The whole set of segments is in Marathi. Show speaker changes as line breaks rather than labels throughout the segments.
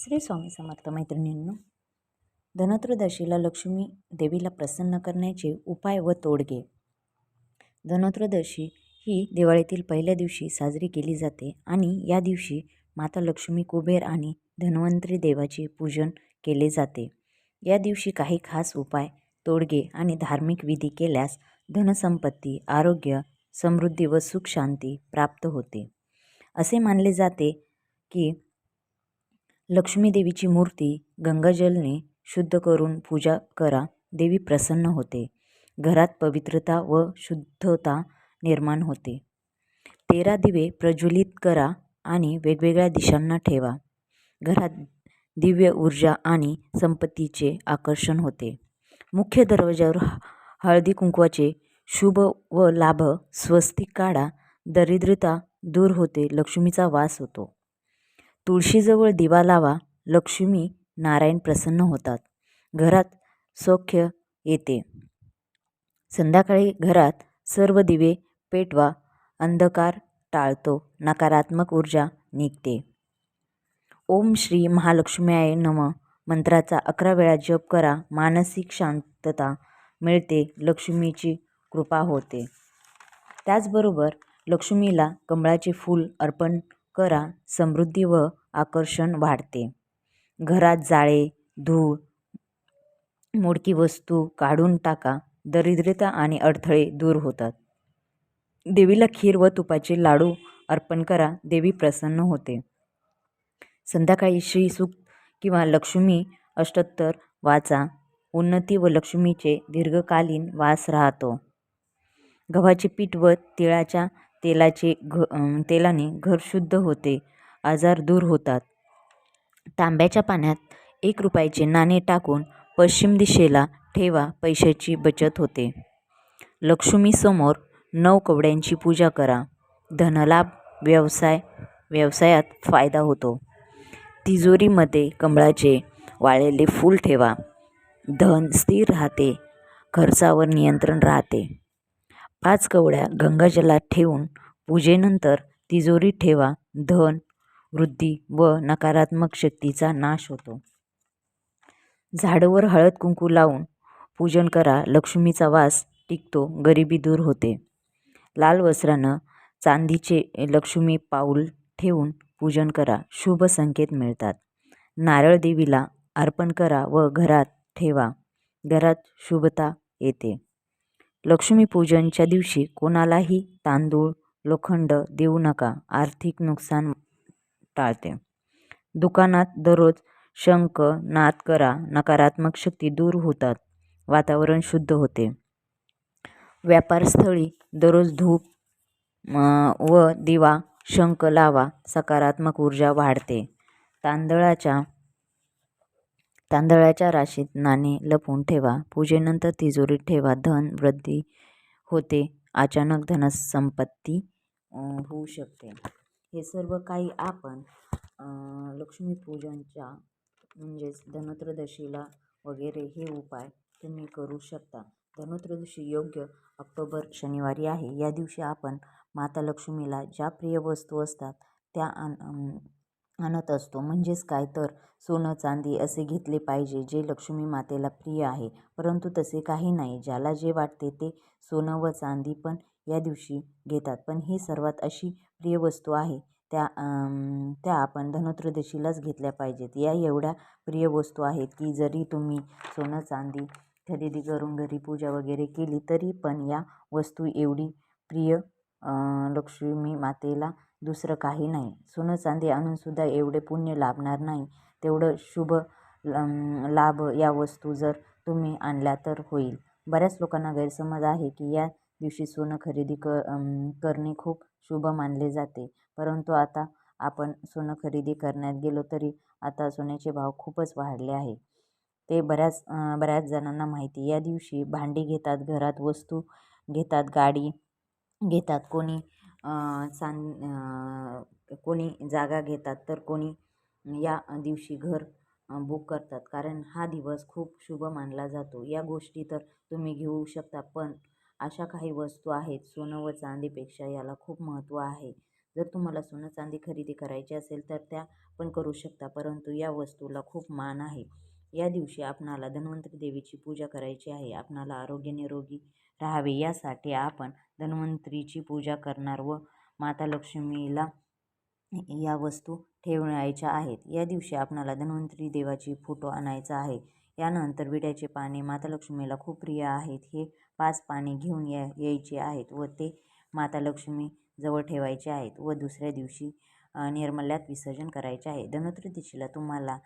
श्री स्वामी समर्थ मैत्रिणींनो धनत्रयोदशीला लक्ष्मी देवीला प्रसन्न करण्याचे उपाय व तोडगे धनत्रयोदशी ही दिवाळीतील पहिल्या दिवशी साजरी केली जाते आणि या दिवशी माता लक्ष्मी कुबेर आणि धन्वंतरी देवाचे पूजन केले जाते. या दिवशी काही खास उपाय तोडगे आणि धार्मिक विधी केल्यास धनसंपत्ती आरोग्य समृद्धी व सुख शांती प्राप्त होते. असे मानले जाते की लक्ष्मीदेवीची मूर्ती गंगाजलने शुद्ध करून पूजा करा. देवी प्रसन्न होते. घरात पवित्रता व शुद्धता निर्माण होते. तेरा दिवे प्रज्वलित करा आणि वेगवेगळ्या दिशांना ठेवा. घरात दिव्य ऊर्जा आणि संपत्तीचे आकर्षण होते. मुख्य दरवाजावर हळदी कुंकवाचे शुभ व लाभ स्वस्तिक काढा. दरिद्रता दूर होते. लक्ष्मीचा वास होतो. तुळशीजवळ दिवा लावा लक्ष्मी नारायण प्रसन्न होतात. घरात सौख्य येते. संध्याकाळी घरात सर्व दिवे पेटवा अंधकार टाळतो नकारात्मक ऊर्जा निघते. ओम श्री महालक्ष्म्याय नम मंत्राचा अकरा वेळा जप करा मानसिक शांतता मिळते लक्ष्मीची कृपा होते. त्याचबरोबर लक्ष्मीला कमळाचे फूल अर्पण करा समृद्धी व आकर्षण वाढते. घरात जाळे धूळ मोडकी वस्तू काढून टाका. दरिद्रता आणि अडथळे दूर होतात. देवीला खीर व तुपाचे लाडू अर्पण करा. देवी प्रसन्न होते. संध्याकाळी श्री सुख किंवा लक्ष्मी अष्टोत्तर वाचा. उन्नती व लक्ष्मीचे दीर्घकालीन वास राहतो. गव्हाचे पीठ व तिळाच्या तेलाचे घ तेलाने घर शुद्ध होते आजार दूर होतात. तांब्याच्या पाण्यात एक रुपयाचे नाणे टाकून पश्चिम दिशेला ठेवा पैशाची बचत होते. लक्ष्मीसमोर नऊ कवड्यांची पूजा करा. धनलाभ व्यवसाय व्यवसायात फायदा होतो. तिजोरीमध्ये कमळाचे वाळलेले फूल ठेवा. धन स्थिर राहते. खर्चावर नियंत्रण राहते. पाच कवड्या गंगाजलात ठेवून पूजेनंतर तिजोरीत ठेवा धन वृद्धी व नकारात्मक शक्तीचा नाश होतो. झाडवर हळद कुंकू लावून पूजन करा लक्ष्मीचा वास टिकतो गरिबी दूर होते. लाल वस्त्रानं चांदीचे लक्ष्मी पाऊल ठेवून पूजन करा शुभ संकेत मिळतात. नारळ देवीला अर्पण करा व घरात ठेवा घरात शुभता येते. लक्ष्मीपूजनच्या दिवशी कोणालाही तांदूळ लोखंड देऊ नका आर्थिक नुकसान टाळते. दुकानात दररोज शंख नाद करा नकारात्मक शक्ती दूर होतात वातावरण शुद्ध होते. व्यापारस्थळी दररोज धूप व दिवा शंख लावा सकारात्मक ऊर्जा वाढते. तांदळाच्या तांदळाच्या राशीत नाणे लपवून ठेवा. पूजेनंतर तिजोरीत ठेवा. धन वृद्धी होते. अचानक धनसंपत्ती होऊ शकते. हे सर्व काही आपण लक्ष्मीपूजनच्या म्हणजेच धनत्रदशीला वगैरे हे उपाय तुम्ही करू शकता. धनत्रदशी योग्य ऑक्टोबर शनिवारी आहे. या दिवशी आपण माता लक्ष्मीला ज्या प्रिय वस्तू असतात त्या आण आणत असतो. म्हणजेच काय तर? सोनं चांदी असे घेतले पाहिजे जे लक्ष्मी मातेला प्रिय आहे. परंतु तसे काही नाही. ज्याला जे वाटते ते सोनं व चांदी पण या दिवशी घेतात. पण ही सर्वात अशी प्रिय वस्तू आहे. त्या त्या आपण धनोत्रदशीलाच घेतल्या पाहिजेत. या एवढ्या प्रिय वस्तू आहेत की जरी तुम्ही सोनं चांदी खरेदी करून घरी पूजा वगैरे केली तरी पण या वस्तू एवढी प्रिय लक्ष्मी मातेला दुसरं काही नाही. सोनं चांदी आणूनसुद्धा एवढे पुण्य लाभणार नाही. तेवढं शुभ लाभ या वस्तू जर तुम्ही आणल्या तर होईल. बऱ्याच लोकांना गैरसमज आहे की या दिवशी सोनं खरेदी क करणे खूप शुभ मानले जाते. परंतु आता आपण सोनं खरेदी करण्यात गेलो तरी आता सोन्याचे भाव खूपच वाढले आहे. ते बऱ्याच बऱ्याच जणांना माहिती. या दिवशी भांडी घेतात घरात वस्तू घेतात गाडी घेतात. कोणी चां कोणी जागा घेतात तर कोणी या दिवशी घर बुक करतात. कारण हा दिवस खूप शुभ मानला जातो. या गोष्टी तर तुम्ही घेऊ शकता पण अशा काही वस्तू आहेत सोनं व चांदीपेक्षा याला खूप महत्त्व आहे. जर तुम्हाला सोनं चांदी खरेदी करायची असेल तर त्या पण करू शकता परंतु या वस्तूला खूप मान आहे. या दिवशी आपणाला धन्वंतरी देवीची पूजा करायची आहे. आपणाला आरोग्य निरोगी राहावे यासाठी आपण धन्वंतरीची पूजा करणार व माता लक्ष्मीला या वस्तू ठेवायच्या आहेत. या दिवशी आपणाला धन्वंतरी देवाची फोटो आणायचा आहे. यानंतर विड्याचे पाने माता लक्ष्मीला खूप प्रिय आहेत. हे पाच पाने घेऊन या यायचे आहेत व ते माता लक्ष्मी जवळ ठेवायचे आहेत व दुसऱ्या दिवशी निर्मल्यात विसर्जन करायचे आहे. धनत्रयोदशीला तुम्हाला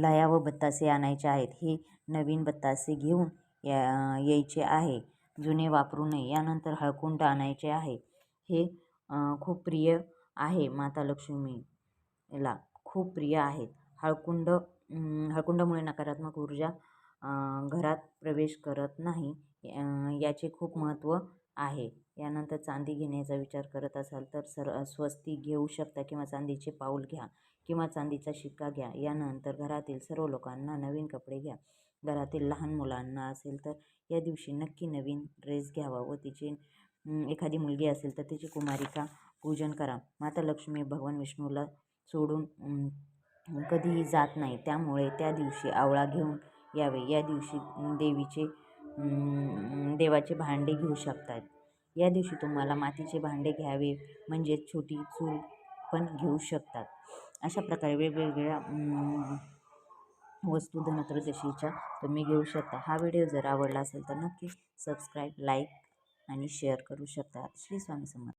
लया व बत्तासे आणायचे आहेत. हे नवीन बत्तासे घेऊन या यायचे आहे. जुने वापरू नये. यानंतर हळकुंड आणायचे आहे. हे खूप प्रिय आहे माता लक्ष्मीला. खूप प्रिय आहेत. हळकुंड हळकुंडामुळे नकारात्मक ऊर्जा घरात प्रवेश करत नाही याचे खूप महत्त्व आहे. यानंतर चांदी घेण्याचा विचार करत असाल तर सर स्वस्ती घेऊ शकता किंवा चांदीचे पाऊल घ्या. किंवा चांदीचा शिक्का घ्या. यानंतर घरातील सर्व लोकांना नवीन कपडे घ्या. घरातील लहान मुलांना असेल तर या दिवशी नक्की नवीन ड्रेस घ्यावा व तिचे एखादी मुलगी असेल तर तिची कुमारिका पूजन करा. माता लक्ष्मी भगवान विष्णूला सोडून कधीही जात नाही. त्यामुळे त्या दिवशी आवळा घेऊन यावे. या दिवशी देवीचे देवाचे भांडे घेऊ शकतात. या दिवशी तुम्हाला मातीचे भांडे घ्यावे म्हणजेच छोटी चूल पण घेऊ शकतात. अशा प्रकारे वेगवेगळ्या वस्तू धनत्रयोदशीच्या तुम्ही घेऊ शकता. हा व्हिडिओ जर आवडला असेल तर नक्की सबस्क्राईब लाईक आणि शेअर करू शकता. श्री स्वामी समर्थ.